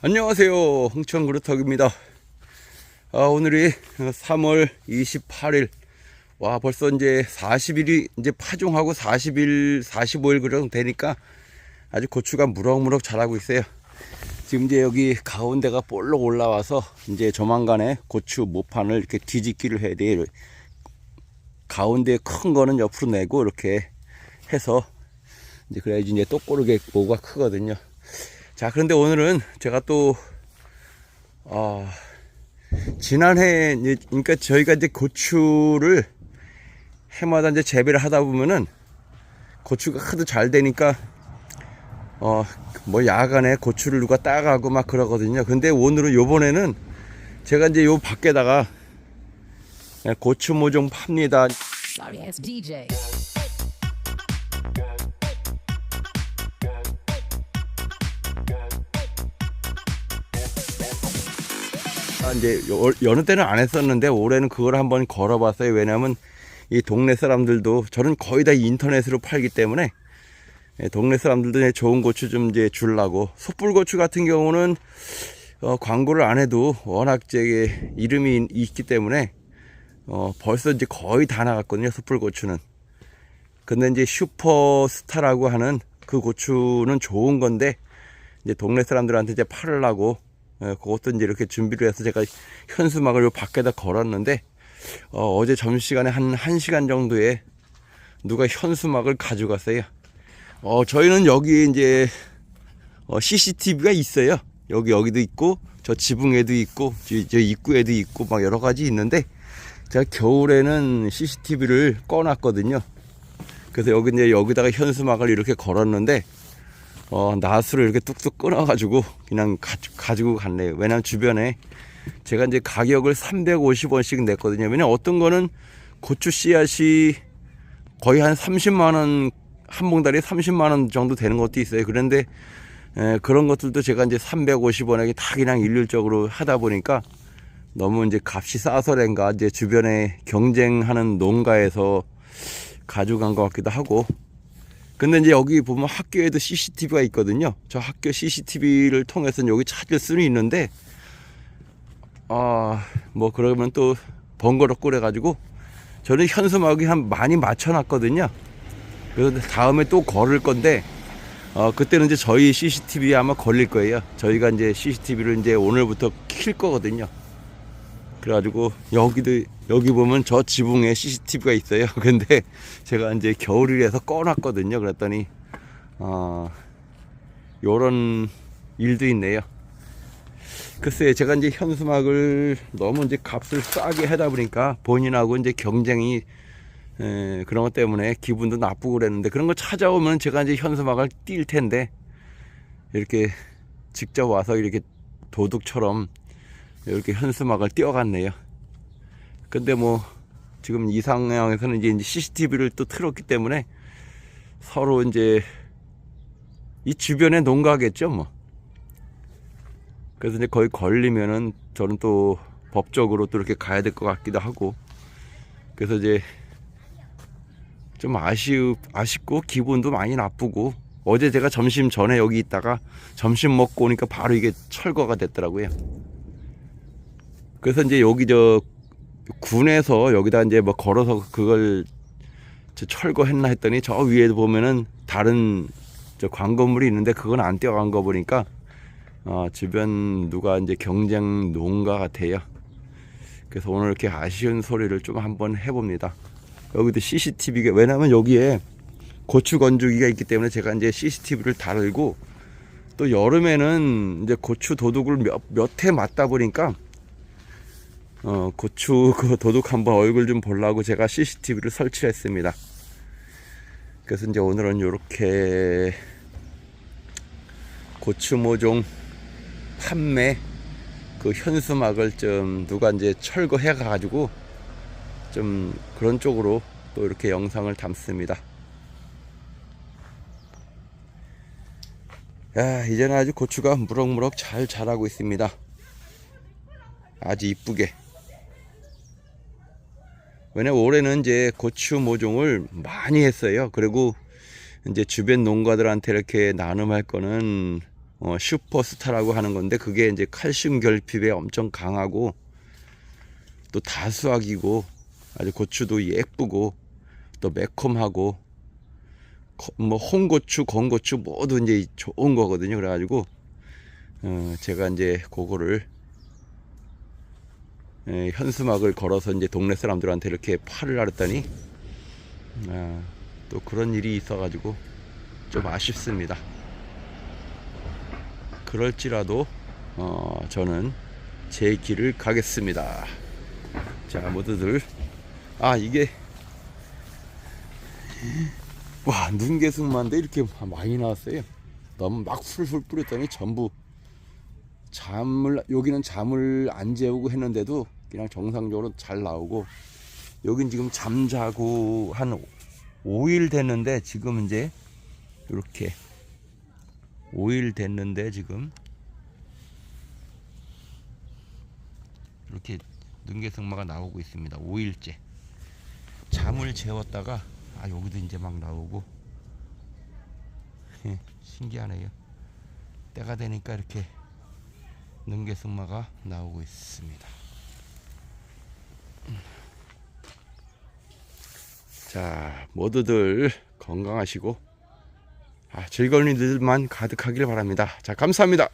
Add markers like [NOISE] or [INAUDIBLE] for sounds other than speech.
안녕하세요. 홍천 그루터기입니다. 아, 오늘이 3월 28일. 와, 벌써 이제 40일이 이제 파종하고 40일, 45일 그정 되니까 아주 고추가 무럭무럭 자라고 있어요. 지금 이제 여기 가운데가 볼록 올라와서 이제 조만간에 고추 모판을 이렇게 뒤집기를 해야 돼요. 가운데 큰 거는 옆으로 내고 이렇게 해서 이제 그래야지 이제 똑고르게 모가 크거든요. 자, 그런데 오늘은 제가 또, 아, 지난해, 그러니까 저희가 이제 고추를 해마다 이제 재배를 하다 보면은 고추가 하도 잘 되니까, 어, 뭐 야간에 고추를 누가 따가고 막 그러거든요. 근데 오늘은 요번에는 제가 이제 요 밖에다가 고추 모종 팝니다. 이제 여- 여느 때는 안 했었는데 올해는 그걸 한번 걸어봤어요. 왜냐하면 이 동네 사람들도 저는 거의 다 인터넷으로 팔기 때문에 예, 동네 사람들도 좋은 고추 좀 이제 주려고 숯불고추 같은 경우는 어, 광고를 안 해도 워낙 제게 이름이 있기 때문에 어, 벌써 이제 거의 다 나갔거든요. 숯불고추는. 근데 이제 슈퍼스타라고 하는 그 고추는 좋은 건데 이제 동네 사람들한테 이제 팔으려고 예, 그것도 이제 이렇게 준비를 해서 제가 현수막을 요 밖에다 걸었는데 어, 제 점심시간에 한 1시간 정도에 누가 현수막을 가져갔어요. 어, 저희는 여기 이제 어, CCTV가 있어요. 여기 여기도 있고 저 지붕에도 있고 저, 저 입구에도 있고 막 여러 가지 있는데 제가 겨울에는 CCTV를 꺼놨거든요. 그래서 여기 이제 여기다가 현수막을 이렇게 걸었는데 어, 나수를 이렇게 뚝뚝 끊어가지고 그냥 가, 가지고 갔네요. 왜냐면 주변에 제가 이제 가격을 350원씩 냈거든요. 왜냐면 어떤 거는 고추 씨앗이 거의 한 30만원, 한 봉다리에 30만원 정도 되는 것도 있어요. 그런데 에, 그런 것들도 제가 이제 350원에 다 그냥 일률적으로 하다 보니까 너무 이제 값이 싸서랜가 이제 주변에 경쟁하는 농가에서 가져간 것 같기도 하고 근데 이제 여기 보면 학교에도 CCTV가 있거든요. 저 학교 CCTV를 통해서 여기 찾을 수는 있는데, 아, 뭐 그러면 또 번거롭고 그래가지고 저는 현수막이 한 많이 맞춰놨거든요. 그래서 다음에 또 걸을 건데, 어, 그때는 이제 저희 CCTV에 아마 걸릴 거예요. 저희가 이제 CCTV를 이제 오늘부터 킬 거거든요. 그래가지고 여기도 여기 보면 저 지붕에 CCTV가 있어요. [LAUGHS] 근데 제가 이제 겨울이라서 꺼놨거든요. 그랬더니 어 요런 일도 있네요. 글쎄 제가 이제 현수막을 너무 이제 값을 싸게 하다 보니까 본인하고 이제 경쟁이 에, 그런 것 때문에 기분도 나쁘고 그랬는데 그런 거 찾아오면 제가 이제 현수막을 띌 텐데 이렇게 직접 와서 이렇게 도둑처럼 이렇게 현수막을 띄워갔네요. 근데 뭐 지금 이 상황에서는 이제 CCTV를 또 틀었기 때문에 서로 이제 이 주변에 농가겠죠 뭐. 그래서 이제 거의 걸리면은 저는 또 법적으로 또 이렇게 가야 될 것 같기도 하고 그래서 이제 좀 아쉬우 아쉽고 기분도 많이 나쁘고 어제 제가 점심 전에 여기 있다가 점심 먹고 오니까 바로 이게 철거가 됐더라고요. 그래서 이제 여기 저 군에서 여기다 이제 뭐 걸어서 그걸 저 철거했나 했더니 저 위에 보면은 다른 저 광고물이 있는데 그건 안 떼어간 거 보니까 어 주변 누가 이제 경쟁 농가 같아요. 그래서 오늘 이렇게 아쉬운 소리를 좀 한번 해봅니다. 여기도 CCTV가 왜냐면 여기에 고추 건조기가 있기 때문에 제가 이제 CCTV를 달고 또 여름에는 이제 고추 도둑을 몇 몇 해 맞다 보니까 어, 고추 그 도둑 한번 얼굴 좀 보려고 제가 CCTV를 설치했습니다. 그래서 이제 오늘은 이렇게 고추 모종 판매 그 현수막을 좀 누가 이제 철거해 가지고 좀 그런 쪽으로 또 이렇게 영상을 담습니다. 야, 이제는 아주 고추가 무럭무럭 잘 자라고 있습니다. 아주 이쁘게. 왜냐 올해는 이제 고추 모종을 많이 했어요. 그리고 이제 주변 농가들한테 이렇게 나눔할 거는 어, 슈퍼스타라고 하는 건데 그게 이제 칼슘 결핍에 엄청 강하고 또 다수학이고 아주 고추도 예쁘고 또 매콤하고 거- 뭐 홍고추, 건고추 모두 이제 좋은 거거든요. 그래가지고 어, 제가 이제 그거를 에, 현수막을 걸어서 이제 동네 사람들한테 이렇게 팔을 하랬더니 아, 또 그런 일이 있어가지고 좀 아쉽습니다. 그럴지라도 어, 저는 제 길을 가겠습니다. 자 모두들 아 이게 와 눈개숙만데 이렇게 많이 나왔어요. 너무 막 풀풀 뿌렸더니 전부 잠을 여기는 잠을 안 재우고 했는데도 그냥 정상적으로 잘 나오고 여긴 지금 잠자고 한 5일 됐는데 지금 이제 이렇게 5일 됐는데 지금 이렇게 능계승마가 나오고 있습니다. 5일째 잠을 재웠다가 아 여기도 이제 막 나오고 예, 신기하네요. 때가 되니까 이렇게 능계승마가 나오고 있습니다. 자, 모두들 건강하시고 아, 즐거운 일들만 가득하길 바랍니다. 자, 감사합니다.